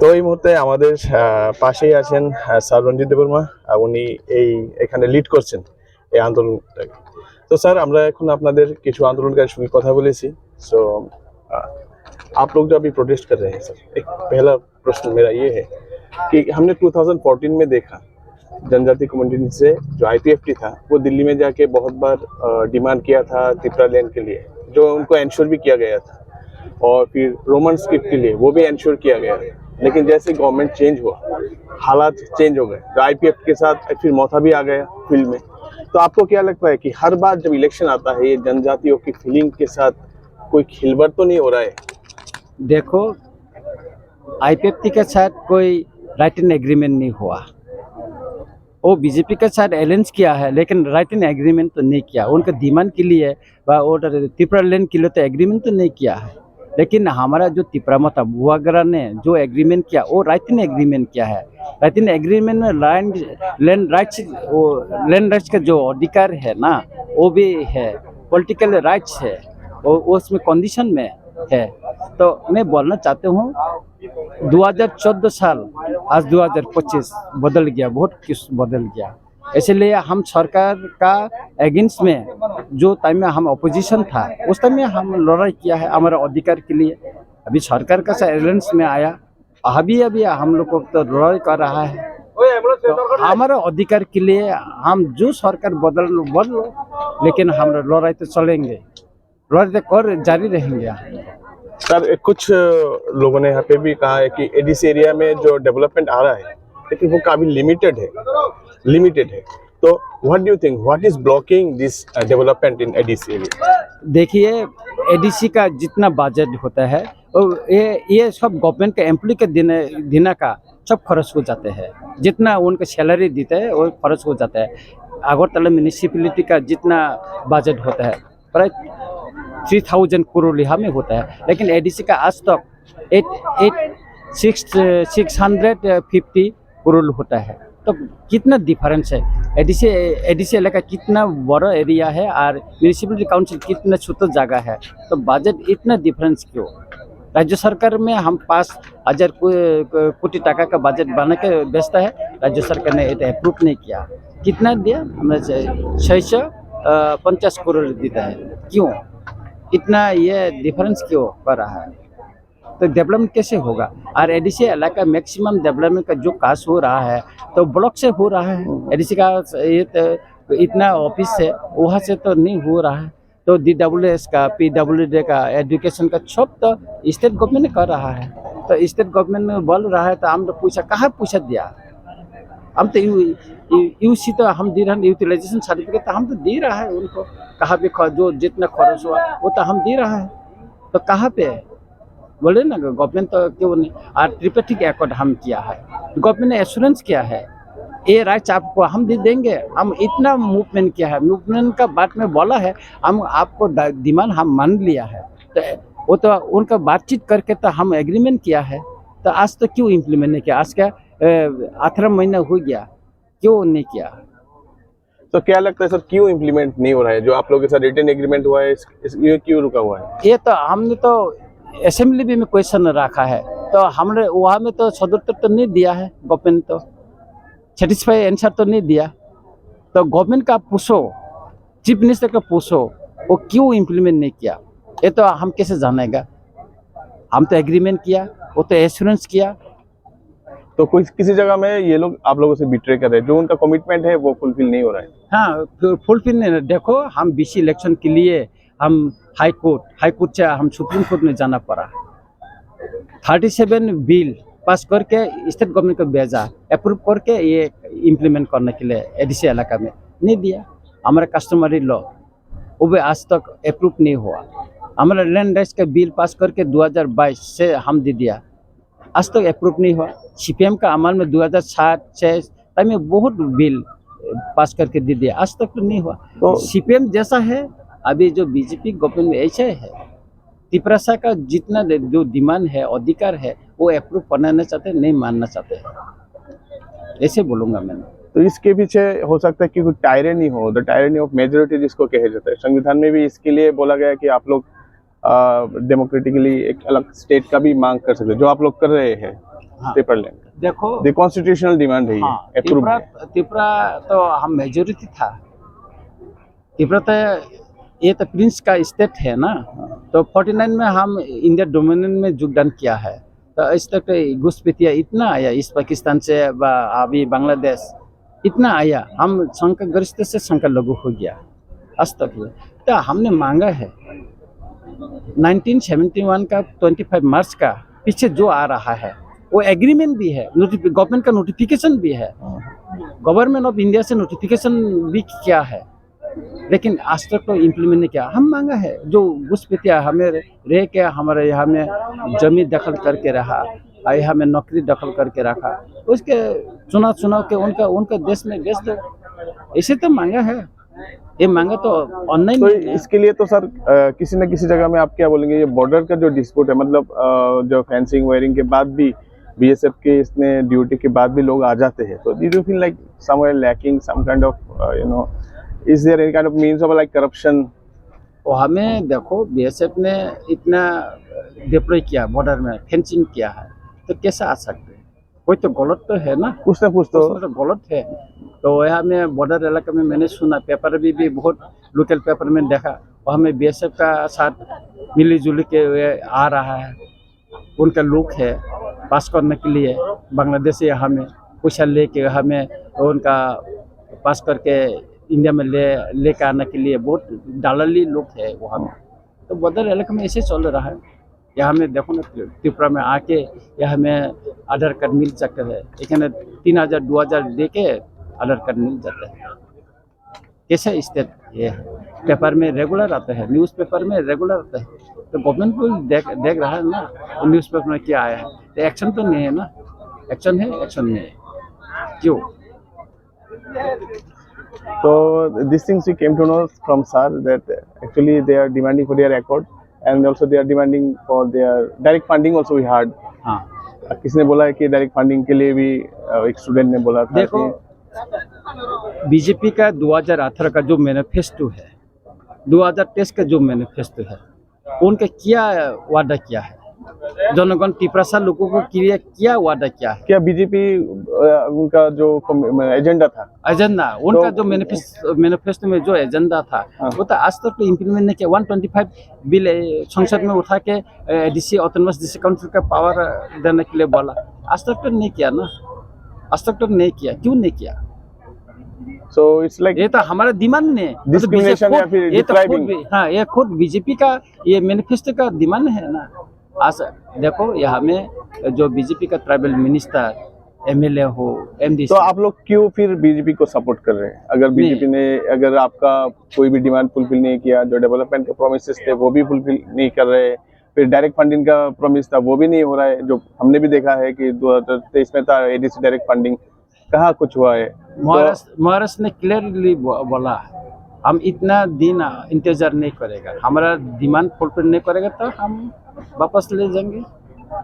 তো এই মুহূর্তে আমাদের আহ, পাশেই আছেন আহ, স্যার রঞ্জিত দেববর্মা আর উনি এই এখানে লিড করছেন এই আন্দোলনটাকে তো স্যার আমরা এখন আপনাদের কিছু আন্দোলনকারীর সঙ্গে কথা বলেছি সো आप लोग जो अभी प्रोटेस्ट कर रहे हैं सर एक पहला प्रश्न मेरा ये है कि हमने 2014 में देखा जनजाति कम्युनिटी से जो आईपीएफटी था वो दिल्ली में जाके बहुत बार डिमांड किया था त्रिपुरा लैंड के लिए जो उनको इंश्योर भी किया गया था और फिर रोमन स्क्रिप्ट के लिए वो भी इंश्योर किया गया लेकिन जैसे गवर्नमेंट चेंज हुआ, हालात चेंज हो गए। तो आईपीएफ के साथ फिर मौथा भी आ गया फ़ील्ड में। तो आपको क्या लगता है कि हर बार जब इलेक्शन आता है, ये जनजातियों की फीलिंग के साथ कोई खिलबड़ तो नहीं हो रहा है? देखो आईपीएफटी के साथ कोई राइट इन एग्रीमेंट नहीं हुआ। वो बीजेपी के साथ अलायंस किया है, लेकिन राइट इन एग्रीमेंट तो नहीं किया। उनके डिमांड के लिए और त्रिपुरा लैंड के लिए तो एग्रीमेंट तो नहीं किया है। लेकिन हमारा जो त्रिपुरा मता वगैरह ने जो एग्रीमेंट किया, वो राइट इन एग्रीमेंट किया है। राइट इन एग्रीमेंट में लैंड लैंड राइट्स वो लैंड राइट्स का जो अधिकार है ना, वो भी है। पॉलिटिकल राइट्स है, वो उसमें कंडीशन में है। तो मैं बोलना चाहता हूँ 2014 साल, आज 2025 बदल गया, बहुत कुछ बदल गया। इसलिए हम सरकार का अगेंस्ट में जो टाइम में हम अपोजिशन था उस टाइम में हम लड़ाई किया है हमारे अधिकार के लिए। अभी सरकार का अलायंस में आया अभी अभी हम लोग को तो लड़ाई कर रहा है। तो हमारा अधिकार के लिए हम जो सरकार बदल बदलो लेकिन हम लड़ाई तो चलेंगे। लड़ाई तो कर जारी रहेंगे। सर कुछ लोगों ने यहाँ पे भी कहा है कि एडीसी एरिया में जो डेवलपमेंट आ रहा है लेकिन वो काफ़ी लिमिटेड है। लिमिटेड है। तो what do think what is blocking this development in ADC देखिए एडीसी का जितना बजट होता है ये ये सब गवर्नमेंट के एम्प्लॉय के दिन दिन का सब खर्च हो जाते हैं। जितना उनका सैलरी देते हैं, वो खर्च हो जाता है। अगरतला म्यूनिसिपलिटी का जितना बजट होता है, प्राय थ्री थाउज़ेंड करोड़ लिहा में होता है। लेकिन एडीसी का आज तक eight eight six six hundred fifty crore होता है। तो कितना डिफरेंस है? एडीसी एडीसी इलाका कितना बड़ा एरिया है और म्यूनिसिपलिटी काउंसिल कितना छोटा जगह है? तो बजट इतना डिफरेंस क्यों? राज्य सरकार में हम पाँच हज़ार कोटी टाका का बजट बना के बेचता है। राज्य सरकार ने ये अप्रूव नहीं किया। कितना दिया? हमने छः सौ पचास करोड़ देता है। क्यों? इतना ये डिफरेंस क्यों कर रहा है? तो डेवलपमेंट कैसे होगा? और एडीसी इलाका मैक्सिमम डेवलपमेंट का जो काज हो रहा है तो ब्लॉक से हो रहा है। एडीसी का ये तो इतना ऑफ़िस है, वहाँ से तो नहीं हो रहा है। तो डी डब्ल्यू एस का पी डब्ल्यू डी का एजुकेशन का सब तो स्टेट गवर्नमेंट कर रहा है। तो स्टेट गवर्नमेंट में बोल रहा है तो हम तो पूछा कहाँ पूछा दिया? हम तो यू यू सी तो हम दे रहे हैं यूटिलाइजेशन सर्टिफिकेट तो हम तो दे रहा है उनको। कहाँ पे जो जितना खर्च हुआ, वो तो हम दे रहा है। तो कहाँ पे है? बोले ना गवर्नमेंट तो क्यों नहीं? और ट्रिपेटिक एकॉर्ड हम किया है। गवर्नमेंट ने एश्योरेंस किया है। ये राइट्स आपको हम दे देंगे। हम इतना मूवमेंट किया है। मूवमेंट का बात में बोला है हम आपको डिमांड हम मान लिया है। तो वो तो उनका बातचीत करके तो हम एग्रीमेंट किया है। तो आज तो क्यों इम्प्लीमेंट नहीं किया? आज का अठारह महीना हो गया। क्यों नहीं किया? तो क्या लगता है सर क्यों इम्प्लीमेंट नहीं हो रहा है? जो आप लोगों के साथ रिटर्न एग्रीमेंट हुआ है इस, इस, ये क्यों रुका हुआ है? ये तो हमने तो असेंबली भी में क्वेश्चन रखा है। तो हमने वहाँ में तो सदुत्तर तो नहीं दिया है गवर्नमेंट तो। सेटिस्फाई आंसर तो नहीं दिया। तो गवर्नमेंट का पूछो चीफ मिनिस्टर का पूछो वो क्यों इम्प्लीमेंट नहीं किया? ये तो हम कैसे जानेगा? हम तो एग्रीमेंट किया वो तो एश्योरेंस किया। तो कोई किसी जगह में ये लोग आप लोगों से बिट्रे कर रहे हैं? जो उनका कमिटमेंट है वो फुलफिल नहीं हो रहा है। हाँ फुलफिल नहीं देखो हम बीसी इलेक्शन के लिए हम हाई कोर्ट हाई कोर्ट से हम सुप्रीम कोर्ट में जाना पड़ा। थर्टी सेवन बिल पास करके स्टेट गवर्नमेंट को भेजा अप्रूव करके ये इम्प्लीमेंट करने के लिए एडीसी इलाका में नहीं दिया। हमारा कस्टमरी लॉ वो भी आज तक अप्रूव नहीं हुआ। हमारा लैंड राइट्स का बिल पास करके 2022 से हम दे दिया। आज तक अप्रूव नहीं हुआ। सीपीएम का अमल में 2007 छः टाइम में बहुत बिल पास करके दे दिया। आज तक तो नहीं हुआ। तो सीपीएम जैसा है अभी जो बीजेपी गवर्नमेंट में ऐसे है तिपरासा का जितना जो डिमांड है अधिकार है वो अप्रूव बनाना चाहते नहीं मानना चाहते हैं? ऐसे बोलूँगा मैंने तो इसके पीछे हो सकता है कि कोई टायरनी हो द टायरनी ऑफ़ मेजोरिटी जिसको कहा जाता है। संविधान में भी इसके लिए बोला गया कि आप लोग डेमोक्रेटिकली एक अलग स्टेट का भी मांग कर सकते जो आप लोग कर रहे हैं हाँ। पेपर लैंड देखो द कॉन्स्टिट्यूशनल डिमांड है हाँ त्रिपुरा त्रिपुरा तो हम मेजोरिटी था। त्रिपुरा तो ये तो प्रिंस का स्टेट है ना? तो 49 में हम इंडिया डोमिनियन में योगदान किया है। तो इस तक घुसपैठिया इतना आया इस पाकिस्तान से व अभी बांग्लादेश इतना आया हम संख्या गरिष्ठ से संख्या लघु हो गया। आज तक। तो हमने मांगा है। 1971 का 25 मार्च का पीछे जो आ रहा है वो एग्रीमेंट भी है गवर्नमेंट का नोटिफिकेशन भी है। गवर्नमेंट ऑफ़ इंडिया से नोटिफिकेशन भी किया है। लेकिन आज तक तो इम्प्लीमेंट नहीं किया। हम मांगा है जो घुसपैठिया हमें रह के हमारे यहाँ में ज़मीन दखल करके रहा यहाँ में नौकरी दखल करके रखा। उसके चुनाव चुनाव के उनका उनका देश में दो। इसे तो मांगा है। ये मांगा तो ऑनलाइन तो इसके लिए तो सर अ, किसी न किसी जगह में आप क्या बोलेंगे ये बॉर्डर का जो डिस्प्यूट है मतलब अ, जो फेंसिंग वायरिंग के बाद भी बीएसएफ के इसमें ड्यूटी के बाद भी लोग आ जाते हैं। तो do feel like somewhere lacking some kind of you know is there any kind of means of like corruption और हमें देखो बीएसएफ ने इतना डिप्लॉय किया बॉर्डर में फेंसिंग किया है तो कैसे आ सकते हैं? कोई तो गलत तो है ना? कुछ ना कुछ तो तो गलत है। तो यहाँ में बॉर्डर इलाके में मैंने सुना पेपर भी, भी बहुत लोकल पेपर में देखा। वहाँ में बीएसएफ का साथ मिली जुली के वे आ रहा है। उनका लुक है पास करने के लिए। बांग्लादेश से यहाँ में पैसा लेके हमें उनका पास करके इंडिया में ले, लेकर आने के लिए बहुत डालरली लोग थे वहाँ में तो बदल इलाके में ऐसे चल रहा है। यहाँ में देखो ना, त्रिपुरा में आके यहाँ में आधार कार्ड मिल सकते है। लेकिन तीन हज़ार, दो हज़ार दे के आधार कार्ड मिल जाता है। कैसे स्टेट ये है? पेपर में रेगुलर आता है न्यूज़ पेपर में रेगुलर आता है। तो गवर्नमेंट को देख देख रहा है ना तो न्यूज़ पेपर में क्या आया है। तो एक्शन तो नहीं है ना। एक्शन है एक्शन नहीं है। क्यों? So these things we came to know from sir that actually they are demanding for their record and also they are demanding for their direct funding also we heard. हाँ किसी ने बोला है कि डायरेक्ट फंडिंग के लिए भी अ, एक स्टूडेंट ने बोला था देखो बीजेपी का 2018 का जो मैनिफेस्टो है 2023 का जो मैनिफेस्टो है उनका क्या वादा किया है जनगण तिपरासा लोगों को क्रिया किया वादा किया? है क्या बीजेपी उनका जो एजेंडा था? एजेंडा उनका तो- जो मैनिफेस्टो मैनिफेस्टो में जो एजेंडा था हाँ। वो तो आज तक तो इम्प्लीमेंट नहीं किया। 125 बिल संसद में उठा के डीसी ऑटोनमस डीसी काउंसिल का पावर देने के लिए बोला। आज तक तो नहीं किया ना? आज तक तो नहीं किया। क्यों नहीं किया? सो इट्स लाइक ये तो हमारा डिमांड नहीं है। ये तो फिर ये तो खुद हाँ ये खुद बीजेपी का ये मैनिफेस्टो का डिमांड है ना? आज देखो यहाँ में जो बीजेपी का ट्राइबल मिनिस्टर एमएलए हो एमडी तो आप लोग क्यों फिर बीजेपी को सपोर्ट कर रहे हैं? अगर बीजेपी ने अगर आपका कोई भी डिमांड फुलफिल नहीं किया जो डेवलपमेंट के प्रोमिस थे वो भी फुलफिल नहीं कर रहे फिर डायरेक्ट फंडिंग का प्रोमिस था वो भी नहीं हो रहा है जो हमने भी देखा है कि दो हज़ार तेईस में था एडीसी डायरेक्ट फंडिंग कहाँ कुछ हुआ है? तो महाराष्ट्र महाराष्ट्र ने क्लियरली बोला हम इतना दिन इंतज़ार नहीं करेगा। हमारा डिमांड फुलफिल नहीं करेगा तो हम वापस ले जाएँगे।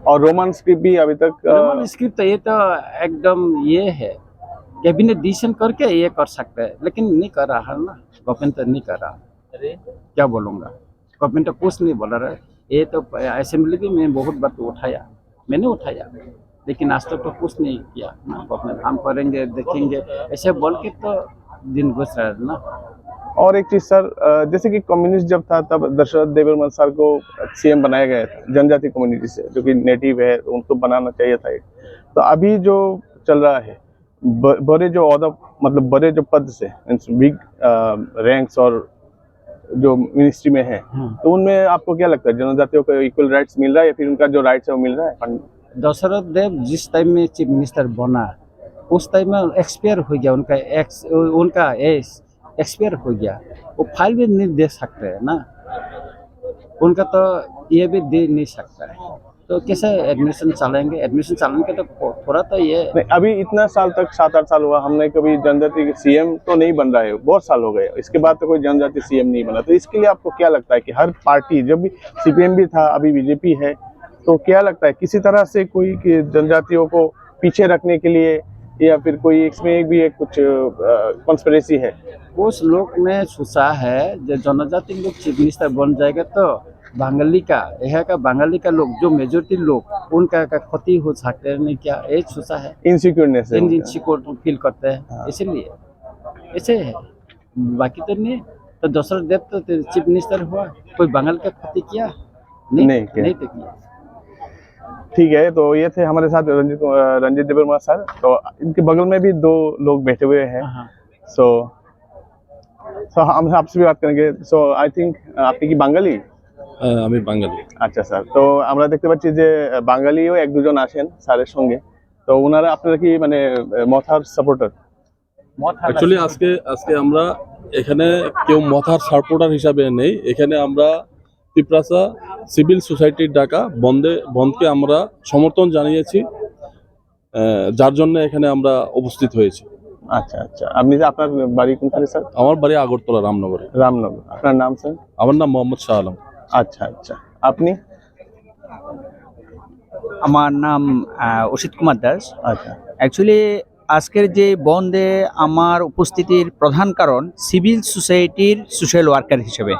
और रोमन स्क्रिप्ट भी अभी तक रोमन स्क्रिप्ट तो ये तो एकदम ये है। कैबिनेट डिसीज़न करके ये कर सकते हैं लेकिन नहीं कर रहा है ना। गवर्नमेंट तो नहीं कर रहा। अरे। क्या बोलूँगा? गवर्नमेंट तो कुछ नहीं बोल रहा है। ये तो असेंबली भी मैं बहुत बार तो उठाया। मैंने उठाया लेकिन आज तक तो कुछ नहीं किया ना। गवर्नमेंट हम करेंगे देखेंगे। ऐसे बोल के तो दिन रहा ना? और एक चीज़ सर जैसे कि कम्युनिस्ट जब था तब दशरथ देवर्मन सर को सीएम बनाया गया था जनजाति कम्युनिटी से जो कि नेटिव है उनको बनाना चाहिए था एक। तो अभी जो चल रहा है बड़े जो औदा मतलब बड़े जो पद से बिग रैंक्स और जो मिनिस्ट्री में है तो उनमें आपको क्या लगता है जनजातियों को इक्वल राइट्स मिल रहा है या फिर उनका जो राइट्स है वो मिल रहा है? दशरथ देव जिस टाइम में चीफ मिनिस्टर बना उस टाइम में एक्सपायर हो गया, उनका एक्स उनका एज एक्सपायर हो गया। वो फ़ाइल भी नहीं दे सकते हैं ना? उनका तो ये भी दे नहीं सकता है। तो कैसे एडमिशन चलेंगे एडमिशन चलाने के तो थोड़ा तो ये अभी इतना साल तक सात आठ साल हुआ, हमने कभी जनजाति सीएम तो नहीं बन रहा है। बहुत साल हो गए। इसके बाद तो कोई जनजाति सीएम नहीं बना। तो इसके लिए आपको क्या लगता है कि हर पार्टी, जब भी सीपीएम भी था, अभी बीजेपी है तो क्या लगता है, किसी तरह से कोई जनजातियों को पीछे रखने के लिए या फिर कोई इसमें एक भी एक कुछ कॉन्स्पिरेसी है? उस लोग ने सोचा है जो जनजाति लोग चीफ मिनिस्टर बन जाएगा तो बंगाली का यहाँ का बंगाली का लोग जो मेजोरिटी लोग उनका का क्षति हो सकते हैं क्या? ये सोचा है। इनसिक्योरनेस है उनका। इनसी फील करते हैं। हाँ। इसीलिए ऐसे है। बाकी तो नहीं। तो दूसरा देव तो चीफ मिनिस्टर हुआ। कोई बंगाल का क्षति किया? नहीं किया। नहीं तो किया। ठीक है तो ये थे हमारे साथ रंजित रंजित देवर्मा सर तो इनके बगल में भी दो लोग बैठे हुए हैं हाँ सो सो हम आपसे भी बात करेंगे सो आई थिंक আপনি কি বাঙালি আহ, আমি বাঙালি আচ্ছা স্যার তো আমরা দেখতে পাচ্ছি যে আহ, বাঙালিও এক দুজন আসেন স্যারের সঙ্গে তো ওনারা আপনারা কি মানে আহ, মথার সাপোর্টার অ্যাকচুয়ালি আজকে আজকে আমরা এখানে কেউ মথার সাপোর্টার হিসাবে নেই এখানে আমরা পিপ্রাসা সিভিল সোসাইটির ডাকা বন্ধে বন্ধকে আমরা সমর্থন জানিয়েছি যার জন্য এখানে আমরা উপস্থিত হয়েছি। আচ্ছা আচ্ছা। আপনি যে আপনার বাড়ি কোনখানে স্যার? আমার বাড়ি আগরতলা রামনগরে। রামনগর। আপনার নাম স্যার? আমার নাম মোহাম্মদ শাহ আলম। আচ্ছা আচ্ছা। আপনি? আমার নাম অসিত কুমার দাস। আচ্ছা। অ্যাকচুয়ালি আজকের যে বন্ধে আমার উপস্থিতির প্রধান কারণ সিভিল সোসাইটির সোশ্যাল ওয়ার্কার হিসেবে।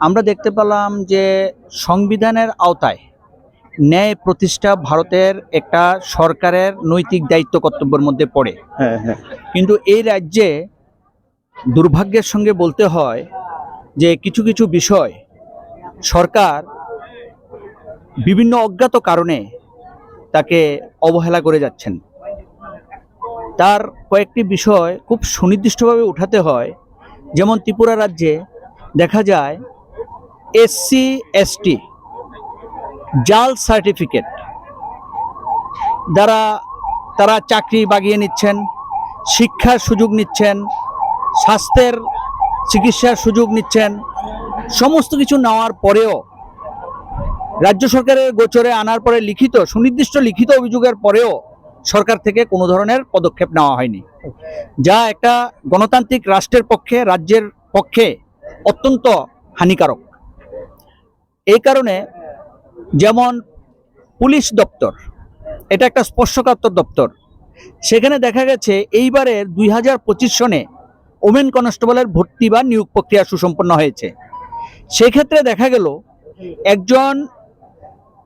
আমরা দেখতে পেলাম যে সংবিধানের আওতায় ন্যায় প্রতিষ্ঠা ভারতের একটা সরকারের নৈতিক দায়িত্ব কর্তব্যের মধ্যে পড়ে। হ্যাঁ হ্যাঁ। কিন্তু এই রাজ্যে দুর্ভাগ্যের সঙ্গে বলতে হয় যে কিছু কিছু বিষয় সরকার বিভিন্ন অজ্ঞাত কারণে তাকে অবহেলা করে যাচ্ছেন। তার কয়েকটি বিষয় খুব সুনির্দিষ্টভাবে উঠাতে হয়। যেমন ত্রিপুরা রাজ্যে দেখা যায় এসসি এসটি জাল সার্টিফিকেট দ্বারা তারা চাকরি বাগিয়ে নিচ্ছেন, শিক্ষার সুযোগ নিচ্ছেন, স্বাস্থ্যের চিকিৎসার সুযোগ নিচ্ছেন, সমস্ত কিছু নেওয়ার পরেও রাজ্য সরকারের গোচরে আনার পরে লিখিত, সুনির্দিষ্ট লিখিত অভিযোগের পরেও সরকার থেকে কোনো ধরনের পদক্ষেপ নেওয়া হয়নি। যা একটা গণতান্ত্রিক রাষ্ট্রের পক্ষে, রাজ্যের পক্ষে অত্যন্ত হানিকারক। এই কারণে যেমন পুলিশ দপ্তর, এটা একটা স্পর্শকাতর দপ্তর। সেখানে দেখা গেছে এইবারের দুই হাজার পঁচিশ সনে ওমেন কনস্টেবলের ভর্তি বা নিয়োগ প্রক্রিয়া সুসম্পন্ন হয়েছে। সেক্ষেত্রে দেখা গেল একজন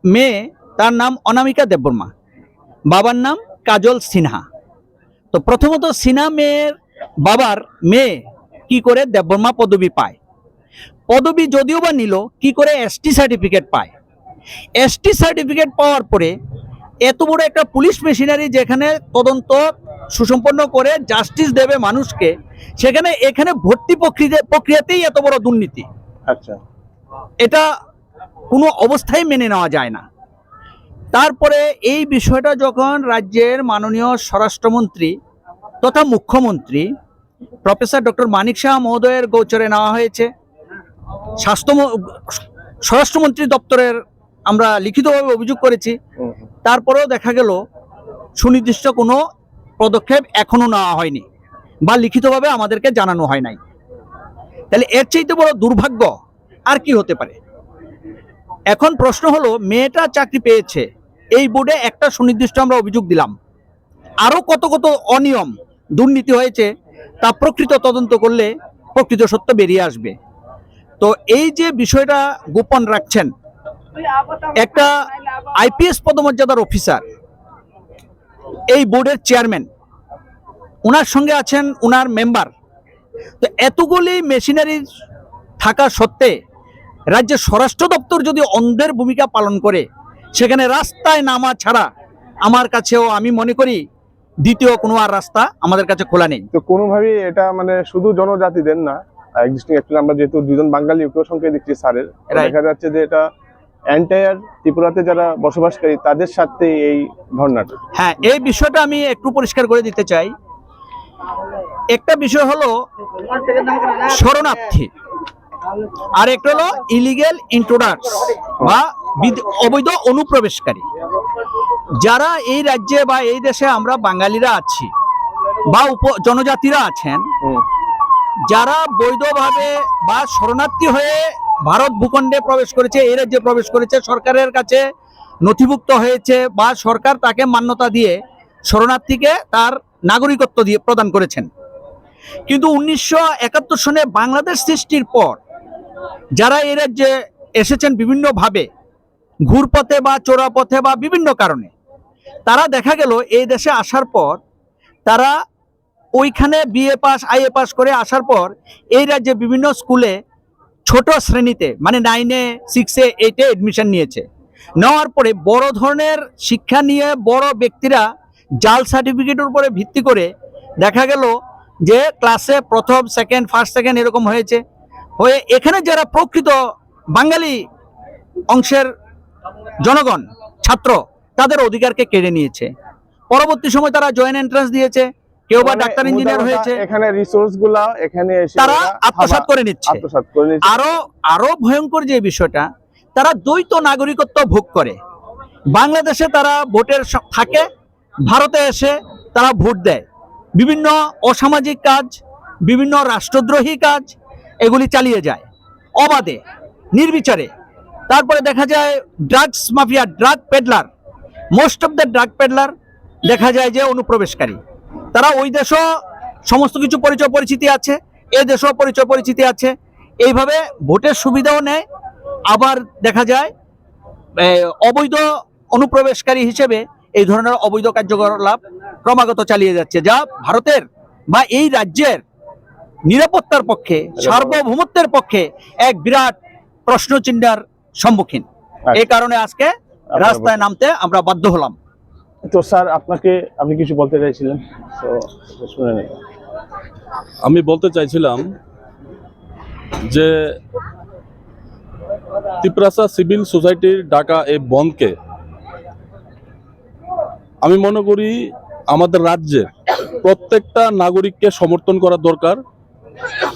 মেয়ে, তার নাম অনামিকা দেববর্মা, বাবার নাম কাজল সিনহা। তো প্রথমত সিনহা মেয়ের বাবার মেয়ে কি করে দেববর্মা পদবি পায়? পদবি যদিও বা নিল কি করে এসটি সার্টিফিকেট পায়? এসটি সার্টিফিকেট পাওয়ার পরে এত বড় একটা পুলিশ মেশিনারি যেখানে তদন্ত সুসম্পন্ন করে জাস্টিস দেবে মানুষকে সেখানে এখানে ভর্তি প্রক্রিয়া প্রক্রিয়াতেই এত বড় দুর্নীতি। আচ্ছা। এটা কোনো অবস্থায় মেনে নেওয়া যায় না। তারপরে এই বিষয়টা যখন রাজ্যের মাননীয় স্বরাষ্ট্রমন্ত্রী তথা মুখ্যমন্ত্রী প্রফেসর ডক্টর মানিক শাহ মহোদয়ের গোচরে নেওয়া হয়েছে স্বাস্থ্য স্বরাষ্ট্রমন্ত্রী দপ্তরের আমরা লিখিতভাবে অভিযোগ করেছি। তারপরেও দেখা গেল সুনির্দিষ্ট কোনো পদক্ষেপ এখনও নেওয়া হয়নি বা লিখিতভাবে আমাদেরকে জানানো হয় নাই। তাহলে এর চাইতে বড় দুর্ভাগ্য আর কি হতে পারে? এখন প্রশ্ন হলো মেয়েটা চাকরি পেয়েছে এই বোর্ডে একটা সুনির্দিষ্ট আমরা অভিযোগ দিলাম। আরও কত কত অনিয়ম দুর্নীতি হয়েছে তা প্রকৃত তদন্ত করলে প্রকৃত সত্য বেরিয়ে আসবে। তো এই যে বিষয়টা গোপন রাখছেন, একটা আইপিএস পদমর্যাদার অফিসার, এই বোর্ডের চেয়ারম্যান ওনার সঙ্গে আছেন ওনার মেম্বার। তো এতগুলি মেশিনারি থাকা সত্ত্বে রাজ্যের স্বরাষ্ট্র দপ্তর যদি অন্ধের ভূমিকা পালন করে, সেখানে রাস্তায় নামা ছাড়া আমার কাছেও আমি মনে করি দ্বিতীয় কোনো আর রাস্তা আমাদের কাছে খোলা নেই। তো কোনোভাবেই এটা মানে শুধু জনজাতিদের না এক্সিস্টিং অ্যাকচুয়ালি আমরা যেহেতু দুজন বাঙালি ওকেও সংখ্যায় দেখছি স্যারের। দেখা যাচ্ছে যে এটা এন্টায়ার ত্রিপুরাতে যারা বসবাসকারী তাদের সাথে এই ধর্নাটা হ্যাঁ এই বিষয়টা আমি একটু পরিষ্কার করে দিতে চাই। একটা বিষয় হলো শরণার্থী আর একটা হলো ইলিগেল ইন্ট্রোডাক্স বা অবৈধ অনুপ্রবেশকারী। যারা এই রাজ্যে বা এই দেশে আমরা বাঙালিরা আছি বা উপ জনজাতিরা আছেন যারা বৈধভাবে বা শরণার্থী হয়ে ভারত ভূখণ্ডে প্রবেশ করেছে, এই রাজ্যে প্রবেশ করেছে, সরকারের কাছে নথিভুক্ত হয়েছে বা সরকার তাকে মান্যতা দিয়ে শরণার্থীকে তার নাগরিকত্ব দিয়ে প্রদান করেছেন। কিন্তু উনিশশো একাত্তর সনে বাংলাদেশ সৃষ্টির পর যারা এই রাজ্যে এসেছেন বিভিন্নভাবে, ঘুরপথে বা চোরাপথে বা বিভিন্ন কারণে, তারা দেখা গেল এই দেশে আসার পর তারা ওইখানে বিএ পাস আইএ পাস করে আসার পর এই রাজ্যে বিভিন্ন স্কুলে ছোট শ্রেণীতে মানে নাইনে সিক্সে এইটে এডমিশন নিয়েছে। নেওয়ার পরে বড় ধরনের শিক্ষা নিয়ে বড় ব্যক্তিরা জাল সার্টিফিকেটের উপরে ভিত্তি করে দেখা গেল যে ক্লাসে প্রথম সেকেন্ড ফার্স্ট সেকেন্ড এরকম হয়েছে। হয়ে এখানে যারা প্রকৃত বাঙালি অংশের জনগণ, ছাত্র, তাদের অধিকারকে কেড়ে নিয়েছে। পরবর্তী সময় তারা জয়েন্ট এন্ট্রান্স দিয়েছে। কেউ বা ডাক্তার ইঞ্জিনিয়ার হয়েছে। এখানে রিসোর্সগুলা এখানে এসে তারা খাবার- করে নিচ্ছে। আত্মসাৎ করে নিচ্ছে। আরও আরও ভয়ঙ্কর যে বিষয়টা তারা দ্বৈত নাগরিকত্ব ভোগ করে। বাংলাদেশে তারা ভোটের থাকে ভারতে এসে তারা ভোট দেয়। বিভিন্ন অসামাজিক কাজ বিভিন্ন রাষ্ট্রদ্রোহী কাজ এগুলি চালিয়ে যায়। অবাধে নির্বিচারে। তারপরে দেখা যায় drugs mafia drug peddler most of the drug peddler দেখা যায় যে অনুপ্রবেশকারী। তারা ওই দেশও সমস্ত কিছু পরিচয় পরিচিতি আছে এ দেশও পরিচয় পরিচিতি আছে। এইভাবে ভোটের সুবিধাও নেয়। আবার দেখা যায় অবৈধ অনুপ্রবেশকারী হিসেবে এই ধরনের অবৈধ কার্যকলাপ ক্রমাগত চালিয়ে যাচ্ছে। যা ভারতের বা এই রাজ্যের নিরাপত্তার পক্ষে সার্বভৌমত্বের পক্ষে এক বিরাট প্রশ্নচিহ্নের সম্মুখীন। এই কারণে আজকে রাস্তায় নামতে আমরা বাধ্য হলাম। তো স্যার, আপনাকে, আপনি কিছু বলতে চাইছিলেন? তো শুনে নিন আমি বলতে চাইছিলাম যে তিপ্রাসা সিভিল সোসাইটির ডাকা এই বনকে আমি মনে করি আমাদের রাজ্যে প্রত্যেকটা নাগরিককে সমর্থন করা দরকার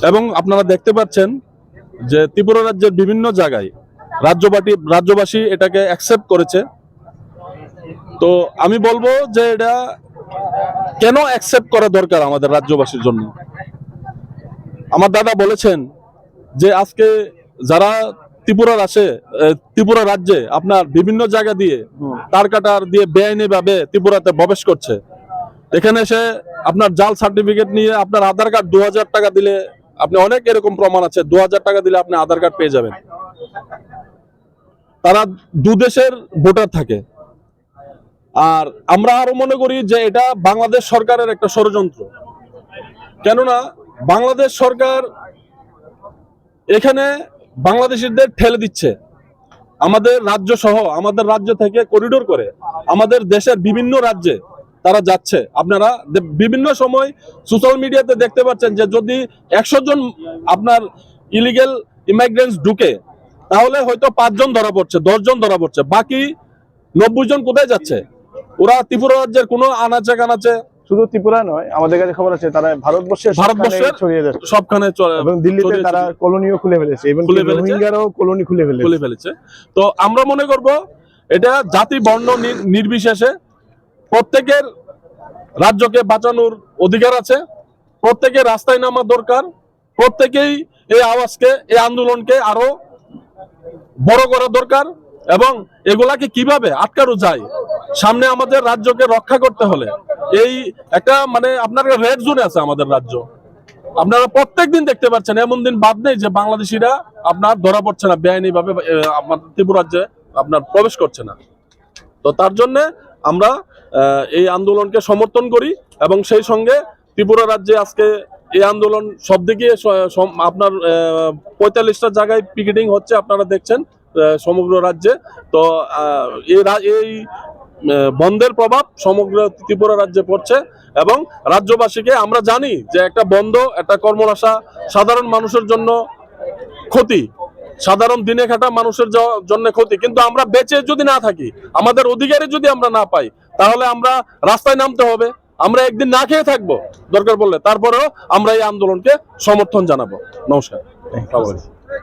এবং আপনারা দেখতে পাচ্ছেন যে ত্রিপুরা রাজ্যের বিভিন্ন জায়গায় রাজ্যবাটি রাজ্যবাসী এটাকে অ্যাকসেপ্ট করেছে। তো আমি বলব যে এটা কেন অ্যাকসেপ্ট করা দরকার আমাদের রাজ্যবাসীর জন্য? আমার দাদা বলেছেন যে আজকে যারা ত্রিপুরার আসে ত্রিপুরা রাজ্যে আপনার বিভিন্ন জায়গা দিয়ে। তার কাটার দিয়ে বেআইনি ভাবে ত্রিপুরাতে প্রবেশ করছে। এখানে এসে আপনার জাল সার্টিফিকেট নিয়ে আপনার আধার কার্ড দু হাজার টাকা দিলে আপনি অনেক এরকম প্রমাণ আছে দু হাজার টাকা দিলে আপনি আধার কার্ড পেয়ে যাবেন। তারা দু দেশের ভোটার থাকে। আর আমরা আরও মনে করি যে এটা বাংলাদেশ সরকারের একটা ষড়যন্ত্র। কেননা বাংলাদেশ সরকার এখানে বাংলাদেশিদের ঠেলে দিচ্ছে। আমাদের রাজ্য সহ আমাদের রাজ্য থেকে করিডোর করে আমাদের দেশের বিভিন্ন রাজ্যে তারা যাচ্ছে। আপনারা বিভিন্ন সময় সোশ্যাল মিডিয়াতে দেখতে পাচ্ছেন যে যদি একশো জন আপনার ইলিগেল ইমাইগ্রেন্টস ঢুকে, তাহলে হয়তো পাঁচজন ধরা পড়ছে, দশজন ধরা পড়ছে। বাকি নব্বই জন কোথায় যাচ্ছে? ওরা ত্রিপুরা রাজ্যের কোনো আনাচে কানাচে শুধু ত্রিপুরা নয় আমাদের কাছে খবর আছে তারা ভারতবর্ষের ভারতবর্ষের সবখানে ছড়িয়ে যাচ্ছে সবখানে চলে এবং দিল্লিতে তারা কলোনিও খুলে ফেলেছে এবং। রোহিঙ্গারও কলোনি খুলে ফেলেছে। খুলে ফেলেছে। তো আমরা মনে করব এটা জাতি বর্ণ নির- নির্বিশেষে প্রত্যেকের রাজ্যকে বাঁচানোর অধিকার আছে প্রত্যেকের রাস্তায় নামা দরকার প্রত্যেকেই এই আওয়াজকে এই আন্দোলনকে আরও বড় করা দরকার। এবং এগুলাকে কীভাবে আটকানো যায়? সামনে আমাদের রাজ্যকে রক্ষা করতে হলে। এই একটা মানে আপনার রেড জোনে আছে আমাদের রাজ্য। আপনারা প্রত্যেক দিন দেখতে পাচ্ছেন, এমন দিন বাদ নেই যে বাংলাদেশিরা আপনার ধরা পড়ছে না বেআইনি ভাবে ত্রিপুরা রাজ্যে আপনার প্রবেশ করছে না। তো তার জন্য আমরা এই আন্দোলনকে সমর্থন করি এবং সেই সঙ্গে ত্রিপুরা রাজ্যে আজকে এই আন্দোলন সব দিকে আপনার পঁয়তাল্লিশটা জায়গায় পিকেটিং হচ্ছে, আপনারা দেখছেন। সমগ্র রাজ্যে। তো এই বন্ধের প্রভাব সমগ্র ত্রিপুরা রাজ্যে পড়ছে এবং রাজ্যবাসীকে আমরা জানি যে একটা বন্ধ, একটা কর্মনাশা সাধারণ মানুষের জন্য ক্ষতি। সাধারণ দিনে খাটা মানুষের জন্য ক্ষতি। কিন্তু আমরা বেঁচে যদি না থাকি, আমাদের অধিকারে যদি আমরা না পাই, তাহলে আমরা রাস্তায় নামতে হবে। আমরা একদিন না খেয়ে থাকব, দরকার পড়লে। তারপরেও আমরা এই আন্দোলনকে সমর্থন জানাব। নমস্কার।